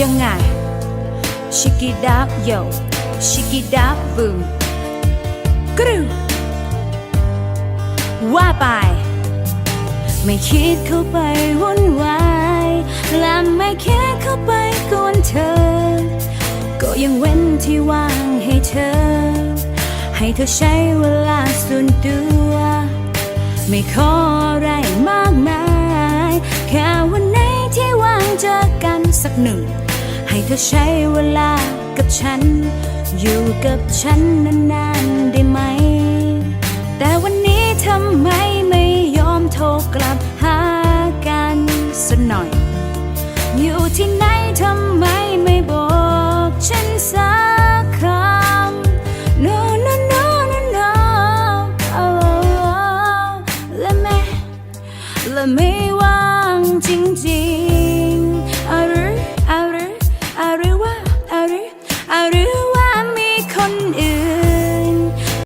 ยังไงชิกิดับโยชิกิดับบูมกรูว่าไป ไม่คิดเข้าไปวุ่นวายและไม่คิดเข้าไปกวนเธอ ก็ยังเว้นที่ว่างให้เธอ ให้เธอใช้เวลาส่วนตัว ไม่ขออะไรมาก สักหนึ่ง ให้เธอใช้เวลากับฉัน อยู่กับฉันนานๆได้ไหม แต่วันนี้ทำไมไม่ยอมโทรกลับหากันสักหน่อย อยู่ที่ไหนทำไมไม่บอกฉันสักคำ no no no no no oh, oh, oh. และไม่และไม่ว่างจริง one is